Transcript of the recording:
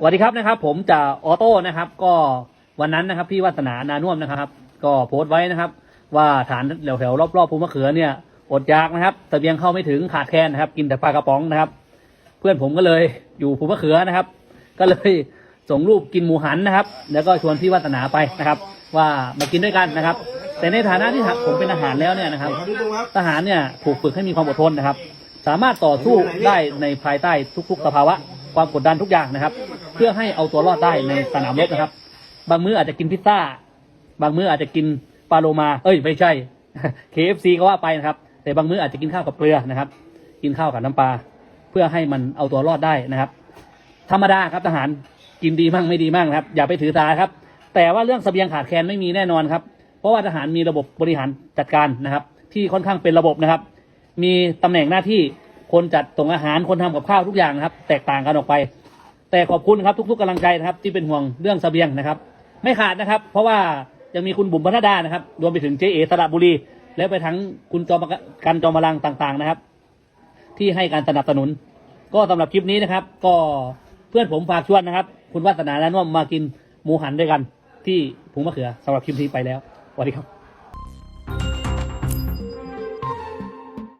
สวัสดีครับนะครับ ผมจะออโต้นะครับ ก็วันนั้นนะครับ พี่วัฒนานานุ่วมนะครับ ก็โพสต์ไว้นะครับ ว่าฐานแถวๆรอบๆภูมะเขือเนี่ยอดอยากนะครับเสบียงเข้าไม่ถึงขาดแคลนนะครับ กินแต่ปลากระป๋องนะครับ เพื่อนผมก็เลยอยู่ภูมะเขือนะครับ ก็เลยส่งรูปกินหมูหันนะครับ แล้วก็ชวนพี่วัฒนาไปนะครับ ว่ามากินด้วยกันนะครับ แต่ในฐานะที่ผมเป็นอาหารแล้วเนี่ยนะครับ ทหารเนี่ยถูกฝึกให้มีความอดทนนะครับ สามารถต่อสู้ได้ในภายใต้ทุก ๆ สภาวะ ความกดดันทุกอย่างนะครับ เพื่อให้เอาตัวรอดได้ในสนามรบนะครับ บางมื้ออาจจะกินพิซซ่า บางมื้ออาจจะกินปลาโลมา เอ้ยไม่ใช่ KFC ก็ว่าไปนะครับ แต่บางมื้ออาจจะกินข้าวกับเกลือนะครับ กินข้าวกับน้ำปลาเพื่อให้มันเอาตัวรอดได้นะครับ ธรรมดาครับทหารกินดีมั่งไม่ดีมั่งนะครับ อย่าไปถือตาครับ แต่ว่าเรื่องเสบียงขาดแคลนไม่มีแน่นอนครับ เพราะว่าทหารมีระบบบริหารจัดการนะครับ ที่ค่อนข้างเป็นระบบนะครับ มีตำแหน่งหน้าที่ คนจัดส่งอาหารคนทำกับข้าวทุกอย่างนะครับ แตกต่างกันออกไป แต่ขอบคุณครับทุก ๆกำลังใจนะครับ ที่เป็นห่วงเรื่องเสบียงนะครับ ไม่ขาดนะครับ เพราะว่ายังมีคุณบุ๋มพัฒดานะครับรวมไปถึงเจเอสระบุรี แล้วไปทั้งคุณจอมกันจอมพลังต่างๆนะครับ ที่ให้การสนับสนุน ก็สำหรับคลิปนี้นะครับ ก็เพื่อนผมฝากชวนนะครับ คุณวัฒนาและน่มมากินหมูหันด้วยกัน ที่ภูมะเขือสำหรับคลิปนี้ไปแล้วสวัสดีครับ